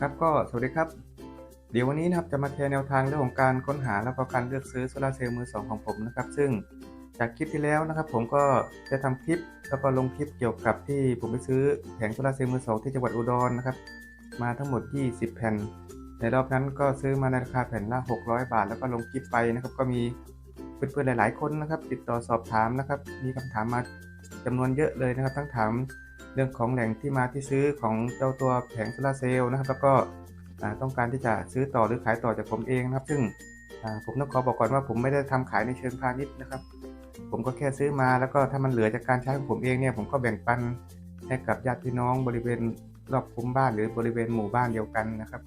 ครับก็สวัสดีครับ เดี๋ยววันนี้นะครับจะมาแชร์แนวทางเรื่องของการค้นหาแล้วก็การเลือกซื้อโซลาเซลล์มือสองของผมนะครับ ซึ่งจากคลิปที่แล้วนะครับ ผมก็จะทำคลิปแล้วก็ลงคลิปเกี่ยวกับที่ผมไปซื้อแผงโซลาเซลล์มือสองที่จังหวัดอุดรนะครับ มาทั้งหมด 20 แผ่น ในรอบนั้นก็ซื้อมาในราคาแผ่นละ 600 บาท แล้วก็ลงคลิปไปนะครับ ก็มีเพื่อนๆหลาย ๆ คนนะครับ ติดต่อสอบถามนะครับ มีคำถามมาจำนวนเยอะเลยนะครับ ทั้งถาม เรื่องของแหล่งที่มาที่ซื้อของเจ้าตัวแผงโซลาเซลล์นะครับ แล้วก็ต้องการที่จะซื้อต่อหรือขายต่อจากผมเองนะครับ ซึ่งผมต้องขอบอกก่อนว่าผมไม่ได้ทำขายในเชิงพาณิชย์นะครับ ผมก็แค่ซื้อมาแล้วก็ถ้ามันเหลือจากการใช้ของผมเองเนี่ย ผมก็แบ่งปันให้กับญาติพี่น้องบริเวณรอบคุ้มบ้านหรือบริเวณหมู่บ้านเดียวกันนะครับ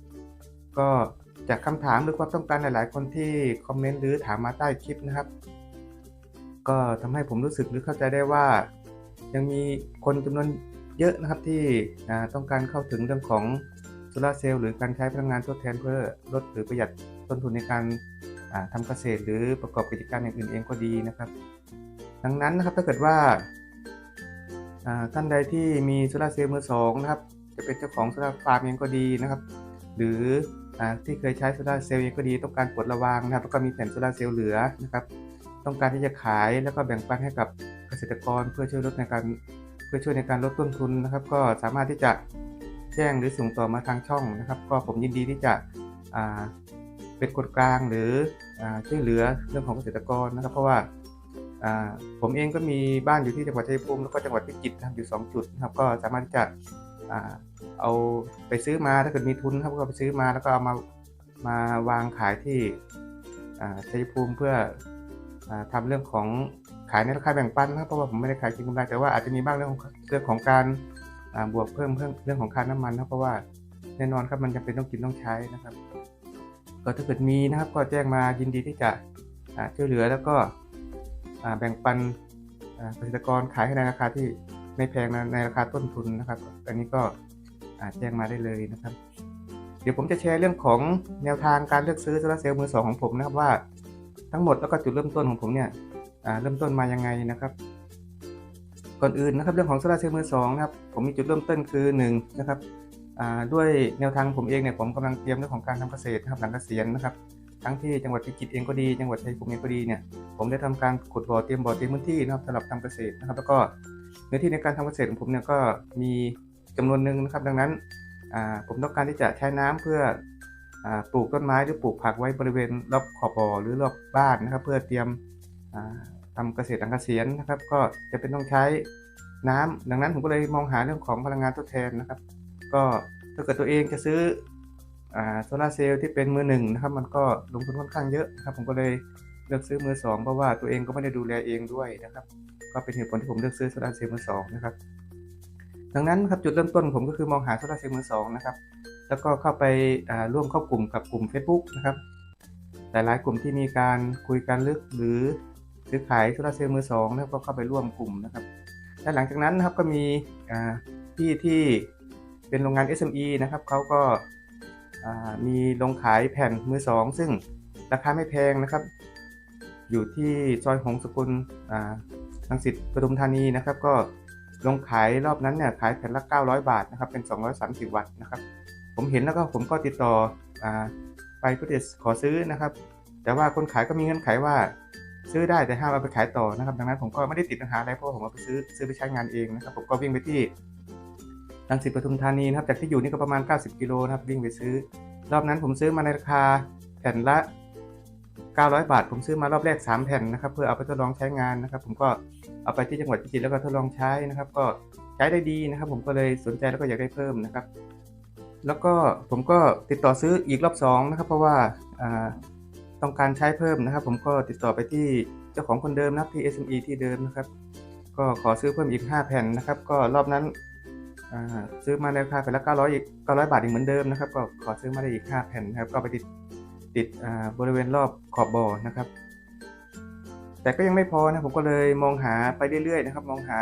ก็จากคำถามหรือความต้องการหลาย ๆ คนที่คอมเมนต์หรือถามมาใต้คลิปนะครับ ก็ทำให้ผมรู้สึกหรือเข้าใจได้ว่า ยังมีคนจำนวน เยอะนะครับที่ต้องการเข้าถึงเรื่องของโซลาเซลล์หรือการใช้พลังงานทดแทนเพื่อลดหรือประหยัดต้นทุนในการอ่าทำเกษตร หรือประกอบกิจการอย่างอื่นเองก็ดีนะครับ ดังนั้นนะครับถ้าเกิดว่าท่านใดที่มีโซลาเซลล์มือสองนะครับจะเป็นเจ้าของโซลาฟาร์มเองก็ดีนะครับ หรืออที่เคยใช้โซลาเซลล์เองก็ดีต้องการปลดระวางนะครับแล้วก็มีแผ่นโซลาเซลล์เหลือนะครับ ต้องการที่จะขายแล้วก็แบ่งปันให้กับเกษตรกรเพื่อช่วยลดในการ เพื่อช่วยในการลดต้นทุนนะครับ ก็สามารถที่จะแจ้งหรือส่งต่อมาทางช่องนะครับ ก็ผมยินดีที่จะเป็นคนกลางหรือช่วยเหลือเรื่องของเกษตรกรนะครับ เพราะว่าผมเองก็มีบ้านอยู่ที่จังหวัดชัยภูมิแล้วก็จังหวัดพิจิตรนะครับอยู่ 2 จุดนะครับ ก็สามารถที่จะเอาไปซื้อมาถ้าเกิดมีทุนครับก็ไปซื้อมาแล้วก็เอามามาวางขายที่อ่าชัยภูมิเพื่ออ่าทำเรื่องของ ขายในราคาแบ่งปันนะครับเพราะว่าผมไม่ได้ขายกินกำไรแต่ว่าอาจจะมีบ้างเรื่องของเรื่องของการบวกเพิ่มเพิ่มเรื่องของค่าน้ำมันนะเพราะว่าแน่นอนครับมันจำเป็นต้องกินต้องใช้นะครับ ก็ถ้าเกิดมีนะครับก็แจ้งมายินดีที่จะช่วยเหลือแล้วก็แบ่งปันเกษตรกรขายให้ในราคาที่ไม่แพงนะในราคาต้นทุนนะครับ อันนี้ก็แจ้งมาได้เลยนะครับ เดี๋ยวผมจะแชร์เรื่องของแนวทางการเลือกซื้อโซลาร์เซลล์มือสองของผมนะครับว่าทั้งหมดแล้วก็จุดเริ่มต้นของผมเนี่ย เริ่มต้นมายังไงนะครับ ก่อนอื่นนะครับเรื่องของโซลาร์เซลล์มือสองนะครับผมมีจุดเริ่มต้นคือ1นะครับด้วยแนวทางผมเองเนี่ยผมกำลังเตรียมเรื่องของการทำเกษตรนะครับหลังเกษียณนะครับทั้งที่จังหวัดพิจิตรเองก็ดี จังหวัดชัยภูมิเองก็ดีเนี่ยผมได้ทำการขุดบ่อเตรียมบ่อเตรียมพื้นที่นะครับสำหรับทำเกษตรนะครับ แล้วก็เนื้อที่ในการทำเกษตรของผมเนี่ยก็มีจำนวนหนึ่งนะครับ ดังนั้นผมต้องการที่จะใช้น้ำเพื่ออปลูกต้นไม้หรือปลูกผักไว้บริเวณรอบขอบบ่อหรือรอบบ้านนะครับ เพื่อเตรียม อ่าทำเกษตรหลังเกษียณนะครับ ก็จะเป็นต้องใช้น้ำดังนั้นผมก็เลยมองหาเรื่องของพลังงานทดแทนนะครับ ก็ถ้าเกิดตัวเองจะซื้ออโซลาเซลล์ที่เป็นมือหนึ่งนะครับ มันก็ลงทุนค่อนข้างเยอะนะครับ ผมก็เลยเลือกซื้อมือสองเพราะว่าตัวเองก็ไม่ได้ดูแลเองด้วยนะครับ ก็เป็นเหตุผลที่ผมเลือกซื้อโซลาเซลล์มือสองนะครับ ดังนั้นครับจุดเริ่มต้นผมก็คือมองหาโซลาเซลล์มือสองนะครับ แล้วก็เข้าไปาร่วมเข้ากลุ่มกับกลุ่ม Facebook นะครับ หลายๆกลุ่มที่มีการคุยกันลึกหรือ ซื้อขายโซลาร์เซลล์มือสองนะครับก็เข้าไปร่วมกลุ่มนะครับและหลังจากนั้นนะครับก็มีพี่ที่เป็นโรงงาน SME นะครับเขาก็มีลงขายแผ่นมือสองซึ่งราคาไม่แพงนะครับ อยู่ที่ซอยหงสกุลอ่าลังสิตปทุมธานีนะครับ ก็ลงขายรอบนั้นเนี่ยขายแผ่นละ 900 บาทนะครับเป็น 230 วัตต์นะครับ ผมเห็นแล้วก็ผมก็ติดต่ออไปเพื่อจะขอซื้อนะครับ แต่ว่าคนขายก็มีเงื่อนไขว่า ซื้อได้แต่ห้ามเอาไปขายต่อนะครับ ดังนั้นผมก็ไม่ได้ติดปัญหาอะไรเพราะผมเอาไปซื้อซื้อไปใช้งานเองนะครับ ผมก็วิ่งไปที่รังสิตปทุมธานีนะครับจากที่อยู่นี่ก็ประมาณ 90 กิโลนะครับวิ่งไปซื้อ รอบนั้นผมซื้อมาในราคาแผ่นละ 900 บาท ผมซื้อมารอบแรก 3 แผ่นนะครับเพื่อเอาไปทดลองใช้งานนะครับ ผมก็เอาไปที่จังหวัดพิจิตรแล้วก็ทดลองใช้นะครับ ก็ใช้ได้ดีนะครับ ผมก็เลยสนใจแล้วก็อยากได้เพิ่มนะครับ แล้วก็ผมก็ติดต่อซื้ออีกรอบสองนะครับเพราะว่า ต้องการใช้เพิ่มนะครับ ผมก็ติดต่อไปที่เจ้าของคนเดิมนะครับที่ SME ที่เดิมนะครับ ก็ขอซื้อเพิ่มอีก 5 แผ่นนะครับ ก็รอบนั้นซื้อมาในราคาแผ่นละ900อีก900 บาทอีกเหมือนเดิมนะครับ ก็ขอซื้อมาได้อีก 5 แผ่นนะครับ ก็ไปติดติดบริเวณรอบขอบบ่อนะครับ แต่ก็ยังไม่พอนะผมก็เลยมองหาไปเรื่อยๆนะครับ มองหา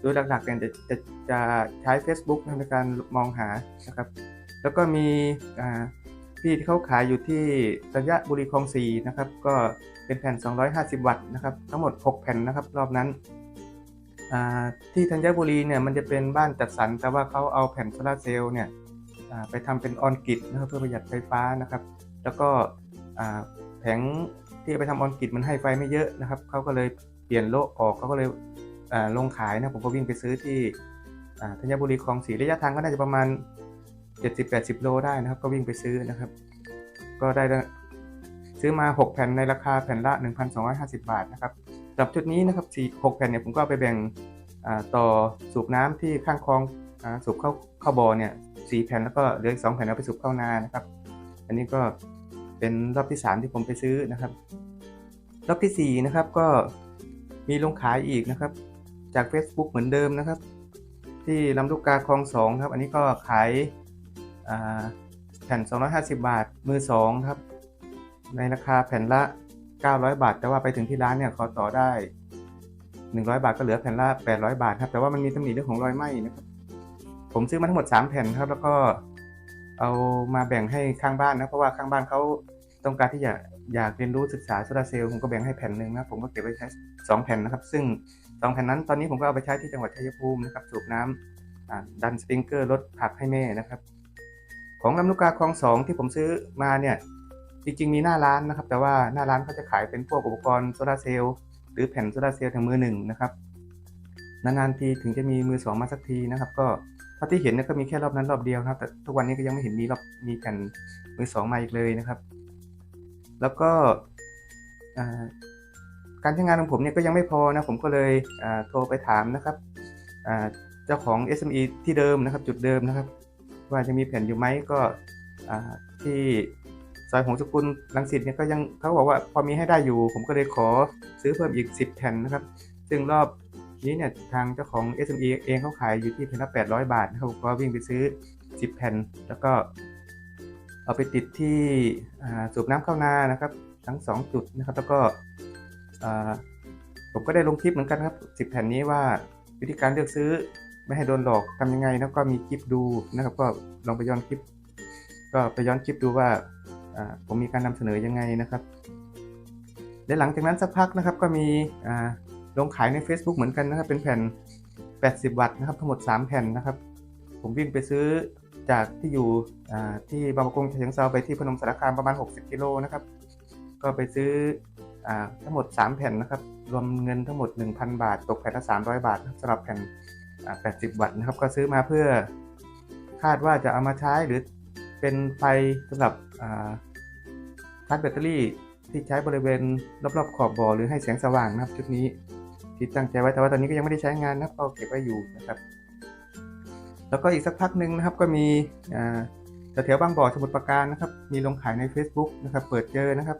โดยหลักๆเนี่ยจะจะจะใช้ Facebook ในการมองหานะครับ แล้วก็มีอ่า ที่เขาขายอยู่ที่ระยะบุรีคลองสีนะครับ ก็เป็นแผ่น 250 วัตต์นะครับ ทั้งหมด 6 แผ่นนะครับ รอบนั้น ที่ธัญบุรีเนี่ยมันจะเป็นบ้านจัดสรร แต่ว่าเขาเอาแผ่นโซลาเซลล์เนี่ยไปทำเป็นออนกิดนะครับเพื่อประหยัดไฟฟ้านะครับ แล้วก็แผงที่ไปทำออนกิดมันให้ไฟไม่เยอะนะครับเขาก็เลยเปลี่ยนโลออกเขาก็เลยลงขายนะผมก็วิ่งไปซื้อที่ธัญบุรีคลองสีระยะทางก็น่าจะประมาณ 70-80 โลได้นะครับ ก็วิ่งไปซื้อนะครับ ก็ได้ซื้อมา 6 แผ่นในราคาแผ่นละ 1,250 บาทนะครับสำหรับชุดนี้นะครับ4 6แผ่นเนี่ยผมก็ไปแบ่งต่อสูบน้ำที่ข้างคลองอสูบเข้าเข้าบ่อเนี่ย4แผ่นแล้วก็เหลืออีก2แผ่นเอาไปสูบเข้านานะครับ อันนี้ก็เป็นรอบที่ 3 ที่ผมไปซื้อนะครับ รอบทีสี่4นะครับก็มีลงขายอีกนะครับ จาก Facebook เหมือนเดิมนะครับ ที่ลำลูกกาคลองสองครับ อันนี้ก็ขาย แผ่น 250 บาท มือ 2 ครับ ในราคาแผ่นละ 900 บาท แต่ว่าไปถึงที่ร้านเนี่ยเขอต่อได้ 100 บาทก็เหลือแผ่นละ 800 บาทครับ แต่ว่ามันมีตำหนิเรื่องของรอยไหม้นะครับ ผมซื้อมาทั้งหมด 3 แผ่นครับ แล้วก็เอามาแบ่งให้ข้างบ้านนะ เพราะว่าข้างบ้านเขาต้องการที่จะอยากเรียนรู้ศึกษาโซลาเซลล์ผมก็แบ่งให้แผ่นหนึ่งนะ ผมก็เก็บไว้ใช้ 2 แผ่นนะครับ ซึ่ง 2 แผ่นนั้นตอนนี้ผมก็เอาไปใช้ที่จังหวัดชัยภูมินะครับ สูบน้ำอ่าดันสปริงเกอร์ลดผักให้แม่นะครับ ของลำลูกกาคลองสองที่ผมซื้อมาเนี่ยจริงๆมีหน้าร้านนะครับ แต่ว่าหน้าร้านเขาจะขายเป็นพวกอุปกรณ์โซลาเซลล์หรือแผ่นโซลาเซลล์ทางมือหนึ่งนะครับนานๆทีถึงจะมีมือสองมาสักทีนะครับ ก็เท่าที่เห็นเนี่ยก็มีแค่รอบนั้นรอบเดียวนะครับ แต่ทุกวันนี้ก็ยังไม่เห็นมีรอบมีแผ่นมือสองมาอีกเลยนะครับ แล้วก็การใช้งานของผมเนี่ยก็ยังไม่พอนะผมก็เลยโทรไปถามนะครับเจ้าของ SME ที่เดิมนะครับ จุดเดิมนะครับ ว่าจะมีแผ่นอยู่ไหมก็ที่ซอยหงสกุลรังสิตเนี่ยก็ยังเขาบอกว่าพอมีให้ได้อยู่ ผมก็เลยขอซื้อเพิ่มอีก 10 แผ่นนะครับ ซึ่งรอบนี้เนี่ยทางเจ้าของ SME เองเขาขายอยู่ที่แผ่นละ800 บาทนะครับผมก็วิ่งไปซื้อ 10 แผ่น แล้วก็เอาไปติดที่สูบน้ำเข้านานะครับ ทั้ง 2 จุดนะครับ แล้วก็ผมก็ได้ลงคลิปเหมือนกันครับ 10 แผ่นนี้ว่าวิธีการเลือกซื้อ ไม่ให้โดนหลอกทำยังไงแล้วก็มีคลิปดูนะครับ ก็ลองไปย้อนคลิป ก็ไปย้อนคลิปดูว่าผมมีการนำเสนอยังไงนะครับและหลังจากนั้นสักพักนะครับก็มีลงขายใน Facebook เหมือนกันนะครับ เป็นแผ่น 80 วัตต์นะครับ ทั้งหมด 3 แผ่นนะครับ ผมวิ่งไปซื้อจากที่อยู่ที่บางประกงฉะเชิงเซาไปที่พนมสารคามประมาณ 60 กิโลนะครับ ก็ไปซื้ออทั้งหมด 3 แผ่นนะครับ รวมเงินทั้งหมด 1,000 บาท ตกแผ่นละ 300 บาทสำหรับแผ่น 80 วัตต์นะครับ ก็ซื้อมาเพื่อคาดว่าจะเอามาใช้หรือเป็นไฟสำหรับชาร์จแบตเตอรี่ที่ใช้บริเวณรอบๆขอบบ่อหรือให้แสงสว่างนะครับชุดนี้ที่ตั้งใจไว้แต่ว่าตอนนี้ก็ยังไม่ได้ใช้งานนะครับก็เก็บไว้อยู่นะครับ แล้วก็อีกสักพักหนึ่งนะครับก็มีแถวๆบางบ่อสมุทรปราการนะครับมีลงขายใน Facebook นะครับเปิดเจอนะครับ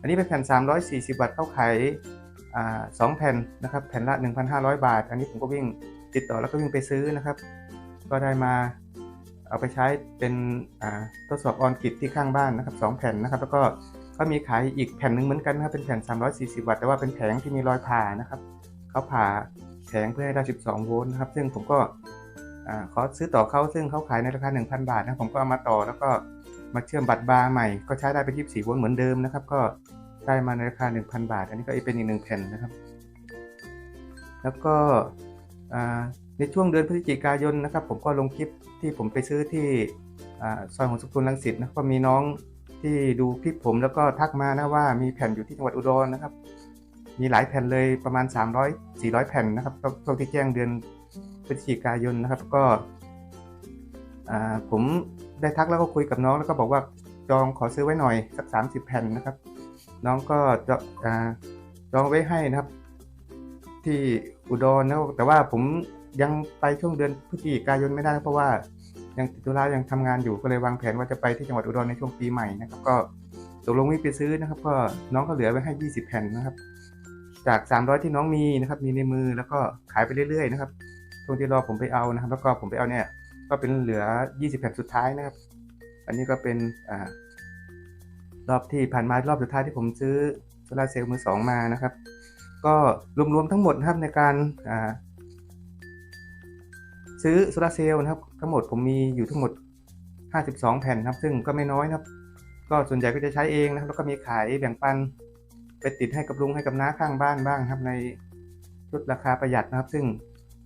อันนี้เป็นแผ่น 340 วัตต์เข้าขายสองแผ่นนะครับแผ่นละ 1,500 บาท อันนี้ผมก็วิ่ง ติดต่อแล้วก็วิ่งไปซื้อนะครับ ก็ได้มาเอาไปใช้เป็นทดสอบออนกิดที่ข้างบ้านนะครับ2แผ่นนะครับ แล้วก็ก็มีขายอีกแผ่นหนึ่งเหมือนกันนะครับเป็นแผ่น 340 วัตต์แต่ว่าเป็นแผงที่มีรอยผ่านะครับเขาผ่าแผงเพื่อให้ได้ 12 โวลต์นะครับ ซึ่งผมก็ขอซื้อต่อเขาซึ่งเขาขายในราคา 1,000 บาทนะผมก็เอามาต่อแล้วก็มาเชื่อมบัตรบาร์ใหม่ ก็ใช้ได้เป็น 24 โวลต์เหมือนเดิมนะครับ ก็ได้มาในราคา 1,000 บาท อันนี้ก็เป็นอีกหนึ่งแผ่นนะครับ แล้วก็ ในช่วงเดือนพฤศจิกายนนะครับ ผมก็ลงคลิปที่ผมไปซื้อที่ซอยของสกุลรังสิตนะก็มีน้องที่ดูคลิปผมแล้วก็ทักมานะว่ามีแผ่นอยู่ที่จังหวัดอุดรนะครับ มีหลายแผ่นเลยประมาณ 300 400 แผ่นนะครับช่วงที่แจ้งเดือนพฤศจิกายนนะครับ ก็ผมได้ทักแล้วก็คุยกับน้องแล้วก็บอกว่าจองขอซื้อไว้หน่อยสัก 30 แผ่นนะครับ น้องก็จะจองไว้ให้นะครับ ที่ อุดรนะแต่ว่าผมยังไปช่วงเดือนพฤศจิกายนไม่ได้เพราะว่ายังติดธุระยังทำงานอยู่ก็เลยวางแผนว่าจะไปที่จังหวัดอุดรในช่วงปีใหม่นะครับ ก็ตกลงไม่ไปซื้อนะครับ ก็น้องก็เหลือไว้ให้ 20 แผ่นนะครับ จาก 300 ที่น้องมีนะครับ มีในมือแล้วก็ขายไปเรื่อยๆนะครับช่วงที่รอผมไปเอานะครับ แล้วก็ผมไปเอาเนี่ย ก็เป็นเหลือ 20 แผ่นสุดท้ายนะครับ อันนี้ก็เป็นอ่ารอบที่ผ่านมารอบสุดท้ายที่ผมซื้อโซลาเซลล์มือสองมานะครับ ก็รวมๆทั้งหมดนะครับในการาซื้อโซลาเซลล์นะครับ ทั้งหมดผมมีอยู่ทั้งหมด 52 แผ่นครับ ซึ่งก็ไม่น้อยนะครับ ก็ส่วนใหญ่ก็จะใช้เองนะครับ แล้วก็มีขายแบ่งปันไปติดให้กับลุงให้กับน้าข้างบ้านบ้างครับในชุดราคาประหยัดนะครับ ซึ่ง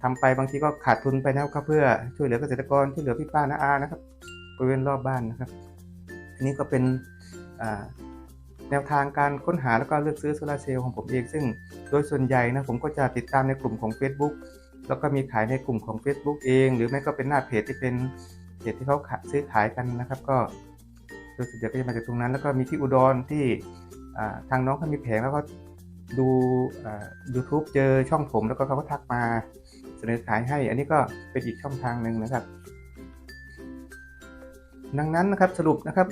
ทำไปบางทีก็ขาดทุนไปนะครับเพื่อช่วยเหลือเกษตรกรช่วยเหลือพี่ป้าน้าอานะครับบริเวณรอบบ้านนะครับอันนี้ก็เป็นแนวทางการค้นหาแล้วก็เลือกซื้อโซลาเซลล์ของผมเอง ซึ่ง โดยส่วนใหญ่นะผมก็จะติดตามในกลุ่มของ Facebook แล้วก็มีขายในกลุ่มของ Facebook เอง หรือไม่ก็เป็นหน้าเพจที่เป็นเพจที่เขาซื้อขายกันนะครับ ก็โดยส่วนใหญ่ก็จะมาจากตรงนั้น แล้วก็มีที่อุดรที่ทางน้องเขามีแผงแล้วก็ดูอ่า YouTube เจอช่องผมแล้วก็เขาก็ทักมาเสนอขายให้ อันนี้ก็เป็นอีกช่องทางหนึ่งนะครับ ดังนั้นนะครับสรุปนะครับ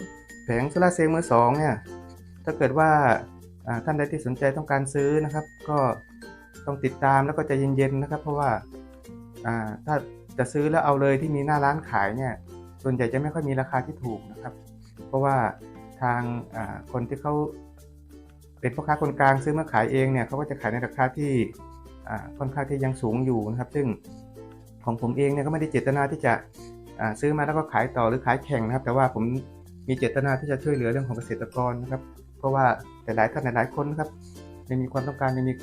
แผงโซลาเซลล์มือสองเนี่ยถ้าเกิดว่า ท่านใดที่สนใจต้องการซื้อนะครับ ก็ต้องติดตามแล้วก็ใจเย็นๆนะครับ เพราะว่าถ้าจะซื้อแล้วเอาเลยที่มีหน้าร้านขายเนี่ยส่วนใหญ่จะไม่ค่อยมีราคาที่ถูกนะครับ เพราะว่าทางคนที่เขาเป็นพ่อค้าคนกลางซื้อมาขายเองเนี่ยเขาก็จะขายในราคาที่ค่อนข้างที่ยังสูงอยู่นะครับ ซึ่งของผมเองเนี่ยก็ไม่ได้เจตนาที่จะซื้อมาแล้วก็ขายต่อหรือขายแข่งนะครับ แต่ว่าผมมีเจตนาที่จะช่วยเหลือเรื่องของเกษตรกรนะครับ ราะว่าหลายๆท่านหลายๆคนนะครับยังมีความต้องการยังมี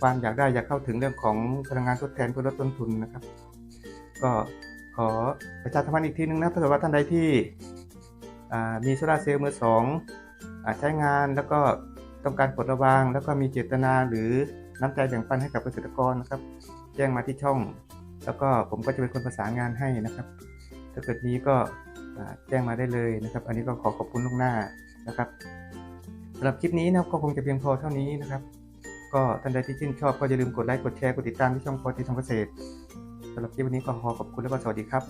ความอยากได้อยากเข้าถึงเรื่องของพลังงานทดแทนเพื่อลดต้นทุนนะครับ ก็ขอประชาสัมพันธ์อีกทีนึงนะถ้าเกิดว่าท่านใดที่มีโซลาเซลล์มือสองอใช้งานแล้วก็ต้องการปลดระวาง แล้วก็มีเจตนาหรือน้ำใจแบ่งปันให้กับเกษตรกรนะครับ แจ้งมาที่ช่อง แล้วก็ผมก็จะเป็นคนประสานงานให้นะครับ ถ้าเกิดนี้ก็แจ้งมาได้เลยนะครับ อันนี้ก็ขอขอบคุณล่วงหน้านะครับำหรับคลิปนี้นะครับก็คงจะเพียงพอเท่านี้นะครับ ก็ท่านใดที่ชื่นชอบก็อย่าลืมกดไลค์กดแชร์กดติดตามที่ช่องพอดีทำเกษตรสำหรับคลิปวันนี้ก็ขอขอบคุณและก็สวัสดีครับ